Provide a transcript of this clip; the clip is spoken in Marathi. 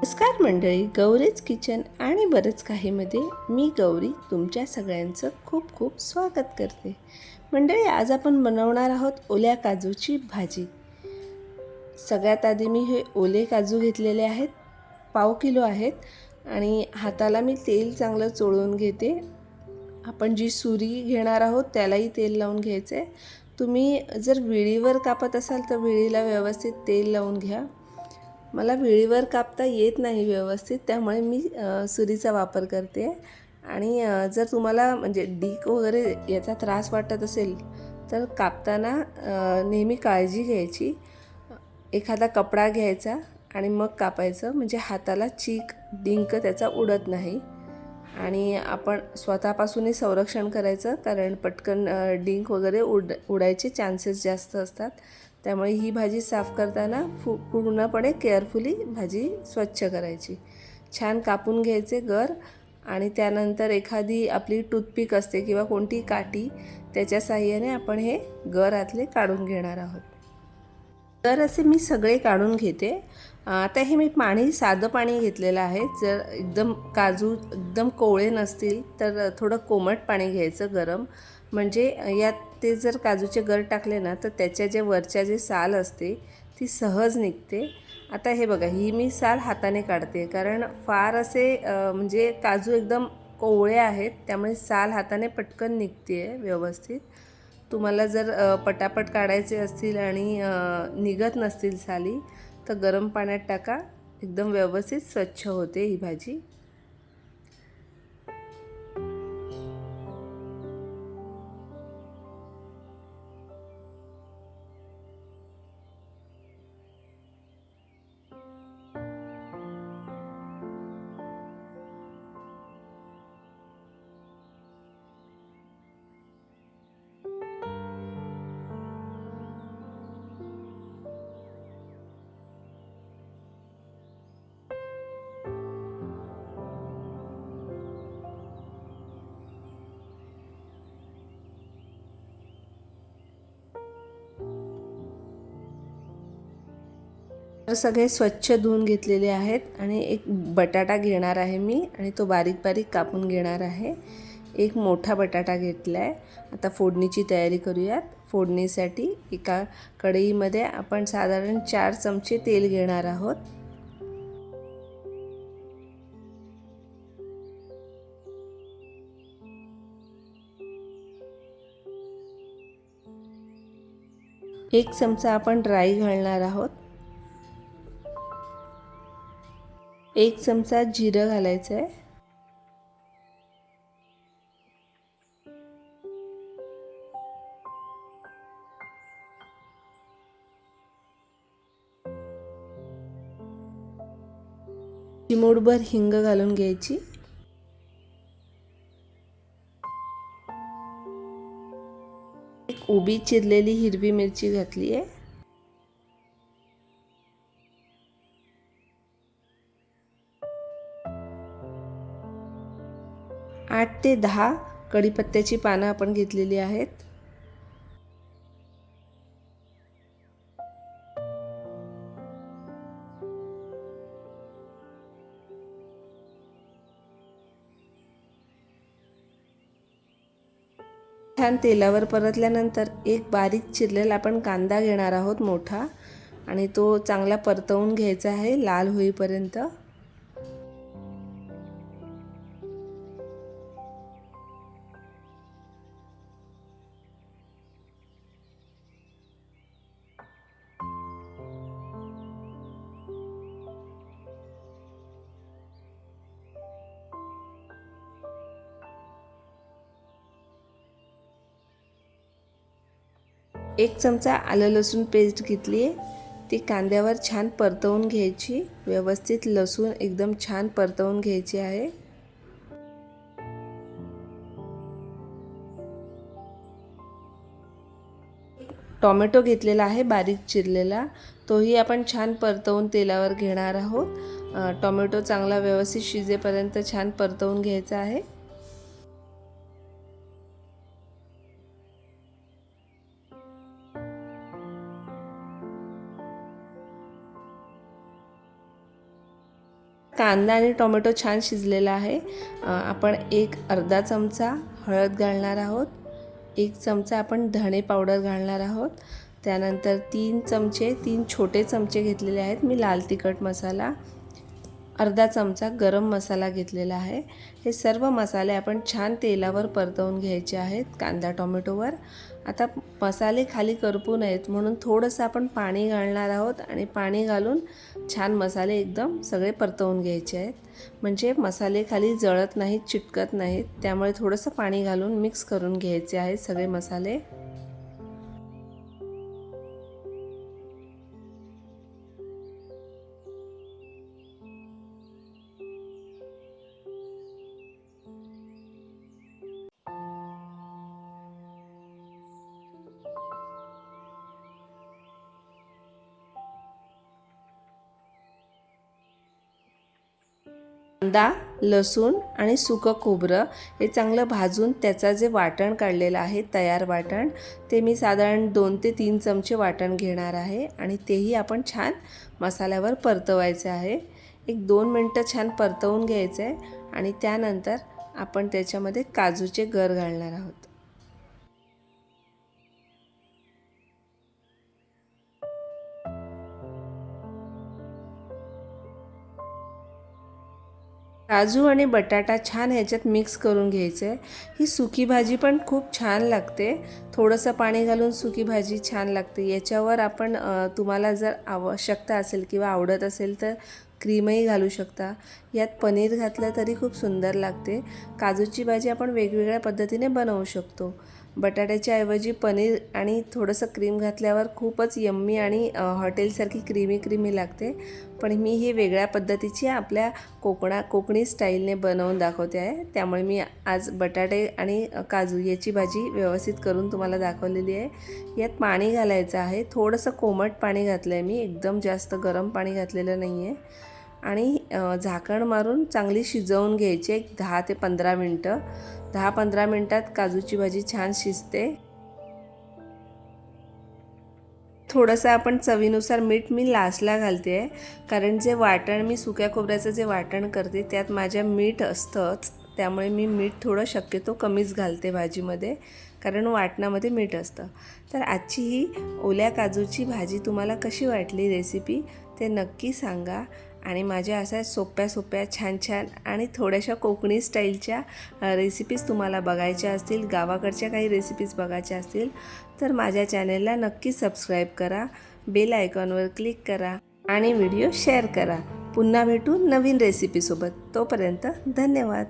नमस्कार मंडळी गौरीच किचन आणि बरंच काहीमध्ये मी गौरी तुमच्या सगळ्यांचं खूप खूप स्वागत करते. मंडळी आज आपण बनवणार आहोत ओल्या काजूची भाजी. सगळ्यात आधी मी हे ओले काजू घेतलेले आहेत पाव किलो आहेत आणि हाताला मी तेल चांगलं चोळून घेते. आपण जी सुरी घेणार आहोत त्यालाही तेल लावून घ्यायचं आहे तुम्ही जर विळीवर कापत असाल तर विळीला व्यवस्थित तेल लावून घ्या. मला विळीवर कापता येत नाही व्यवस्थित त्यामुळे मी सुरीचा वापर करते. आणि जर तुम्हाला म्हणजे डीक वगैरे याचा त्रास वाटत असेल तर कापताना नेहमी काळजी घ्यायची. एखादा कपडा घ्यायचा आणि मग कापायचं. म्हणजे हाताला चीक डिंक त्याचा उडत नाही. आणि आपण स्वतःपासूनही संरक्षण करायचं कारण पटकन डिंक वगैरे उड उडायचे चान्सेस जास्त असतात. त्यामुळे ही भाजी साफ करताना फु पूर्णपणे केअरफुली भाजी स्वच्छ करायची. छान कापून घ्यायचे गर आणि त्यानंतर एखादी आपली टूथपिक असते किंवा कोणती काठी त्याच्या साह्याने आपण हे गर आतले काढून घेणार आहोत. तर असे मी सगळे काढून घेते. आता हे मी पाणी साधं पाणी घेतलेलं आहे. जर एकदम काजू एकदम कोवळे नसतील तर थोडं कोमट पाणी घ्यायचं गरम. म्हणजे यात ते जर काजूचे गर टाकले ना तर त्याच्या जे वरच्या जे साल असते ती सहज निघते. आता हे बघा ही मी साल हाताने काढते. कारण फार असे म्हणजे काजू एकदम कोवळे आहेत त्यामुळे साल हाताने पटकन निघते आहे व्यवस्थित. तुम्हाला जर पटापट काढायचे असतील आणि निघत नसतील साली तर गरम पाण्यात टाका. एकदम व्यवस्थित स्वच्छ होते ही भाजी. सगळे स्वच्छ धुवून घेतलेले आहेत आणि एक बटाटा घेणार आहे मी आणि तो बारीक बारीक कापून घेणार आहे. एक मोठा बटाटा घेतला आहे आता फोडणीची तयारी करूयात. फोडणीसाठी एका कढईमध्ये आपण साधारण चार चमचे तेल घेणार आहोत. एक चमचा आपण ड्राई घालणार आहोत. एक चमचा जिरं घालायचं आहे. चिमूडभर हिंग घालून घ्यायची. एक उभी चिरलेली हिरवी मिरची घातली आहे. ते दहा कढीपत्त्याची पानं आपण घेतलेली आहेत. छान तेलावर परतल्यानंतर एक बारीक चिरलेला आपण कांदा घेणार आहोत मोठा आणि तो चांगला परतवून घ्यायचा आहे लाल होईपर्यंत. एक चमचा आलं लसूण पेस्ट घेतली आहे ती कांद्यावर छान परतवून घ्यायची. व्यवस्थित लसूण एकदम छान परतवून घ्यायची आहे. टॉमॅटो घेतलेला आहे बारीक चिरलेला. तोही आपण छान परतवून तेलावर घेणार आहोत. टोमॅटो टॉमॅटो चांगला व्यवस्थित शिजेपर्यंत छान परतवून घ्यायचा आहे. कांदा आणि टोमॅटो छान शिजलेला आहे. आपण एक अर्धा चमचा हळद घालणार आहोत. एक चमचा आपण धणे पावडर घालणार आहोत. त्यानंतर तीन चमचे तीन छोटे चमचे घेतलेले आहेत. मी लाल तिखट मसाला अर्धा चमचा गरम मसाला घेतलेला आहे. हे सर्व मसाले आपण छान तेलावर परतवून घ्यायचे आहेत कांदा टोमॅटोवर. आता मसाले खाली करपू नयेत म्हणून थोडंसं आपण पाणी घालणार आहोत आणि पाणी घालून छान मसाले एकदम सगळे परतवून घ्यायचे आहेत. म्हणजे मसाले खाली जळत नाहीत चिटकत नाहीत त्यामुळे थोडंसं पाणी घालून मिक्स करून घ्यायचे आहेत सगळे मसाले. कांदा लसूण आणि सुकं खोबरं हे चांगलं भाजून त्याचा जे वाटण काढलेलं आहे तयार वाटण ते मी साधारण दोन ते तीन चमचे वाटण घेणार आहे आणि तेही आपण छान मसाल्यावर परतवायचे आहे. एक दोन मिनटं छान परतवून घ्यायचं आहे आणि त्यानंतर आपण त्याच्यामध्ये काजूचे गर घालणार आहोत. काजू आणि बटाटा छान ह्याच्यात मिक्स करून घ्यायचं. आहे ही सुकी भाजी पण खूप छान लागते. थोडंसं पाणी घालून सुकी भाजी छान लागते. याच्यावर आपण तुम्हाला जर आवश्यकता असेल किंवा आवडत असेल तर क्रीमही घालू शकता. यात पनीर घातलं तरी खूप सुंदर लागते. काजूची भाजी आपण वेगवेगळ्या पद्धतीने बनवू शकतो. बटाट्याच्या ऐवजी पनीर आणि थोडंसं क्रीम घातल्यावर खूपच यम्मी आणि हॉटेलसारखी क्रीमी क्रीमी लागते. पण मी ही वेगळ्या पद्धतीची आपल्या कोकणा कोकणी स्टाईलने बनवून दाखवते आहे. त्यामुळे मी आज बटाटे आणि काजू याची भाजी व्यवस्थित करून तुम्हाला दाखवलेली आहे. यात पाणी घालायचं आहे. थोडंसं कोमट पाणी घातलं आहे मी. एकदम जास्त गरम पाणी घातलेलं नाही आहे आणि झाकण मारून चांगली शिजवून घ्यायची एक दहा ते पंधरा मिनटं. दहा पंधरा मिनटात काजूची भाजी छान शिजते. थोडंसं आपण चवीनुसार मीठ मी लास्टला घालते आहे कारण जे वाटण मी सुक्या खोबऱ्याचं जे वाटण करते त्यात माझ्या मीठ असतंच. त्यामुळे मी मीठ थोडं शक्यतो कमीच घालते भाजीमध्ये कारण वाटणामध्ये मीठ असतं. तर आजची ही ओल्या काजूची भाजी तुम्हाला कशी वाटली रेसिपी ते नक्की सांगा. आणि माझ्या अशा सोप्या सोप्या छान छान आणि थोड्याशा कोकणी स्टाईलच्या रेसिपीज तुम्हाला बघायच्या असतील गावाकडच्या काही रेसिपीज बघायच्या असतील तर माझ्या चॅनेलला नक्की सबस्क्राईब करा बेल आयकॉनवर क्लिक करा आणि व्हिडिओ शेअर करा. पुन्हा भेटू नवीन रेसिपीसोबत तोपर्यंत धन्यवाद.